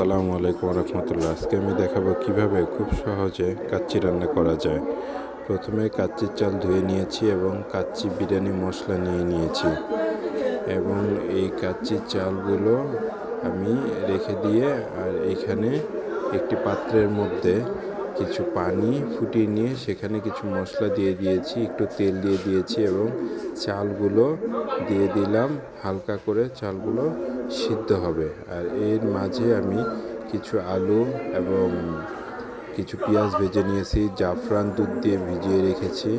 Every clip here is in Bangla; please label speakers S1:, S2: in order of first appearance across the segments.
S1: আসসালামু আলাইকুম রহমতুল্লাহ আজকে আমি দেখাবো কীভাবে খুব সহজে কাচ্চি রান্না করা যায়। প্রথমে কাচ্চির চাল ধুয়ে নিয়েছি এবং কাচ্চি বিরিয়ানি মশলা নিয়ে নিয়েছি। এবং এই কাচ্চির চালগুলো আমি রেখে দিয়ে আর এখানে একটি পাত্রের মধ্যে কিছু পানি ফুটিয়ে নিয়ে সেখানে কিছু মশলা দিয়ে দিয়েছি, একটু তেল দিয়ে দিয়েছি এবং চালগুলো দিয়ে দিলাম। হালকা করে চালগুলো সিদ্ধ হবে। আর এর মাঝে আমি কিছু আলু এবং কিছু পেঁয়াজ ভেজে নিয়েছি, জাফরান দুধ দিয়ে ভিজিয়ে রেখেছি।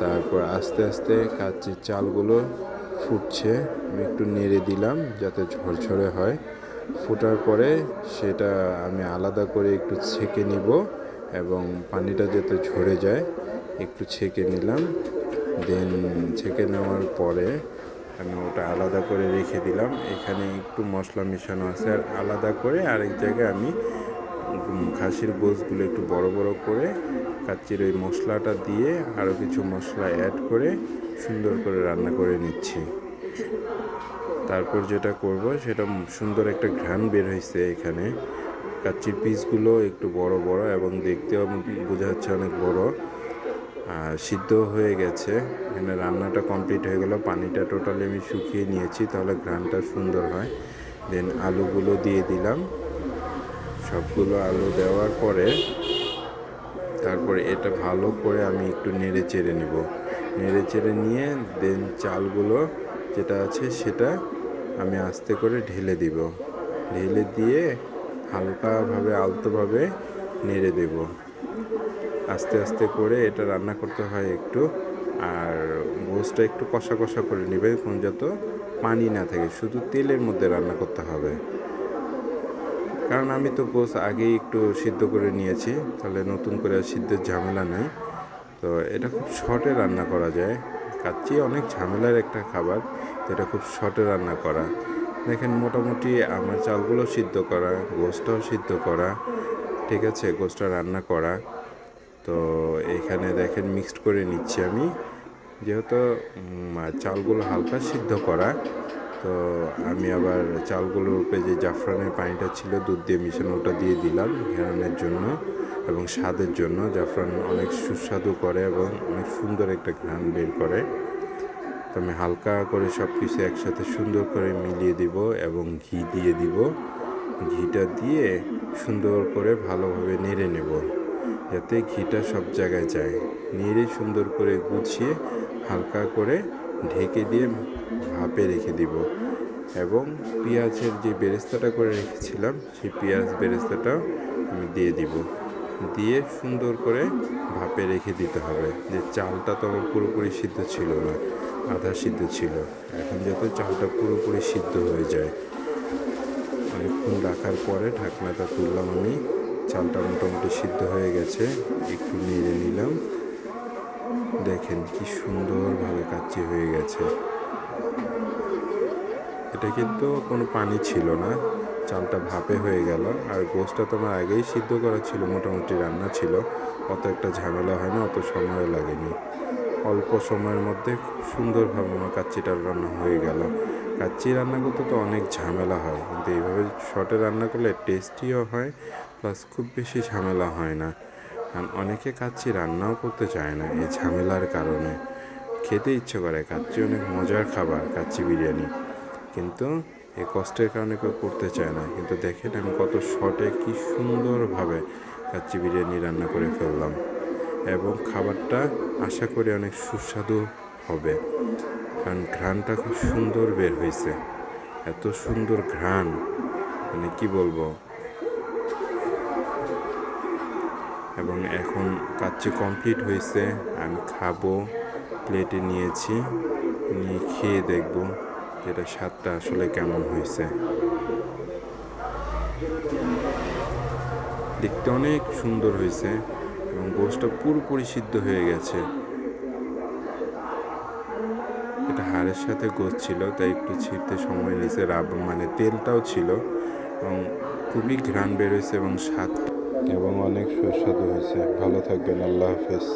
S1: তারপর আস্তে আস্তে কাচ্চির চালগুলো ফুটছে। আমি একটু নেড়ে দিলাম যাতে ঝরঝরে হয়। ফোটার পরে সেটা আমি আলাদা করে একটু ছেঁকে নিব। এবং পানিটা যাতে ঝরে যায়, একটু ছেঁকে নিলাম। দেন ছেঁকে নেওয়ার পরে আমি ওটা আলাদা করে রেখে দিলাম। এখানে একটু মশলা মেশানো আছে, আর আলাদা করে আরেক জায়গায় আমি খাসির গোশগুলো একটু বড় বড় করে কাচ্চির ওই মশলাটা দিয়ে আরও কিছু মশলা অ্যাড করে সুন্দর করে রান্না করে নিচ্ছি। তারপর যেটা করব, সেটা সুন্দর একটা ঘ্রাণ বের হয়েছে এখানে। কাচ্চির পিসগুলো একটু বড় বড় এবং দেখতেও বোঝা যাচ্ছে অনেক বড়। আর সিদ্ধ হয়ে গেছে। এখানে রান্নাটা কমপ্লিট হয়ে গেল। পানিটা টোটালি আমি শুকিয়ে নিয়েছি, তাহলে ঘ্রাণটা সুন্দর হয়। দেন আলুগুলো দিয়ে দিলাম। সবগুলো আলু দেওয়ার পরে তারপরে এটা ভালো করে আমি একটু নেড়ে চেড়ে নিব। নেড়ে চেড়ে নিয়ে দেন চালগুলো যেটা আছে সেটা আমি আস্তে করে ঢেলে দিব। ঢেলে দিয়ে হালকাভাবে, আলতোভাবে নেড়ে দেব। আস্তে আস্তে করে এটা রান্না করতে হয় একটু। আর গোসটা একটু কষা কষা করে নেবে, কোন যত পানি না থাকে। শুধু তেলের মধ্যে রান্না করতে হবে। কারণ আমি তো গোস আগেই একটু সিদ্ধ করে নিয়েছি। তাহলে নতুন করে সিদ্ধের ঝামেলা নাই। তো এটা খুব শর্টে রান্না করা যায়। কাচ্চি অনেক ঝামেলার একটা খাবার, যেটা খুব শর্টে রান্না করা। দেখেন, মোটামুটি আমার চালগুলো সিদ্ধ করা গোসটাও সিদ্ধ করা, ঠিক আছে গোসটা রান্না করা। তো এখানে দেখেন মিক্সড করে নিচ্ছি আমি। যেহেতু চালগুলো হালকা সিদ্ধ করা, তো আমি আবার চালগুলোর উপরে যে জাফরানের পানিটা ছিল, দুধ দিয়ে মিশানো, ওটা দিয়ে দিলাম ঘেরানোর জন্য এবং স্বাদের জন্য। জাফরান অনেক সুস্বাদু করে এবং অনেক সুন্দর একটা ঘ্রাণ বের করে। তো আমি হালকা করে সব কিছু একসাথে সুন্দর করে মিলিয়ে দিব এবং ঘি দিয়ে দিব। ঘিটা দিয়ে সুন্দর করে ভালোভাবে নেড়ে নেব, যাতে ঘিটা সব জায়গায় যায়। নেড়ে সুন্দর করে গুছিয়ে হালকা করে ঢেকে দিয়ে ভাপে রেখে দিব এবং পেঁয়াজের যে বেরেস্তাটা করে রেখেছিলাম, সেই পেঁয়াজ বেরেস্তাটাও আমি দিয়ে দিব। দিয়ে সুন্দর করে ভাপে রেখে দিতে হবে, যে চালটা তো আমার পুরোপুরি সিদ্ধ ছিল না। আধা সিদ্ধ ছিল। এখন যাতে চালটা পুরোপুরি সিদ্ধ হয়ে যায়। অনেকক্ষণ রাখার পরে ঢাকনাটা তুললাম আমি। চালটা মোটামুটি সিদ্ধ হয়ে গেছে। একটু নেড়ে নিলাম। দেখেন কি সুন্দরভাবে কাচ্চি হয়ে গেছে। এটা কিন্তু কোনো পানি ছিল না। চালটা ভাপে হয়ে গেল। আর গোসটা তো আমার আগেই সিদ্ধ করা ছিল। মোটামুটি রান্না ছিল। অত একটা ঝামেলা হয় না, অত সময় লাগেনি। অল্প সময়ের মধ্যে খুব সুন্দরভাবে আমার কাচ্চিটা রান্না হয়ে গেল। কাচ্চি রান্না করতে তো অনেক ঝামেলা হয়, কিন্তু এইভাবে শর্টে রান্না করলে টেস্টিও হয়, প্লাস খুব বেশি ঝামেলা হয় না। কারণ অনেকে কাচ্চি রান্নাও করতে চায় না এই ঝামেলার কারণে। খেতে ইচ্ছে করে, কাচ্চি অনেক মজার খাবার, কাচ্চি বিরিয়ানি। কিন্তু এই কষ্টের কারণে কেউ করতে চায় না। কিন্তু দেখেন আমি কত শর্টে কি সুন্দরভাবে কাচ্চি বিরিয়ানি রান্না করে ফেললাম। এবং খাবারটা আশা করি অনেক সুস্বাদু হবে। কারণ ঘ্রাণটা খুব সুন্দর বের হয়েছে এত সুন্দর ঘ্রাণ। মানে কি বলব? এবং এখন কাচ্চি কমপ্লিট হয়েছে আমি খাব, প্লেটে নিয়েছি। নিয়ে খেয়ে দেখব যেটা স্বাদটা আসলে কেমন হয়েছে দেখতে অনেক সুন্দর হয়েছে এবং গোষ্ঠটা পুরোপুরি সিদ্ধ হয়ে গেছে। এটা হাড়ের সাথে গোছ ছিল, তাই একটু ছিঁড়তে সময় নিয়েছে রাব মানে তেলটাও ছিল এবং খুবই ঘ্রাণ বেরোয়েছে এবং স্বাদ এবং অনেক সুস্বাদু হয়েছে। ভালো থাকবেন, আল্লাহ হাফেজ।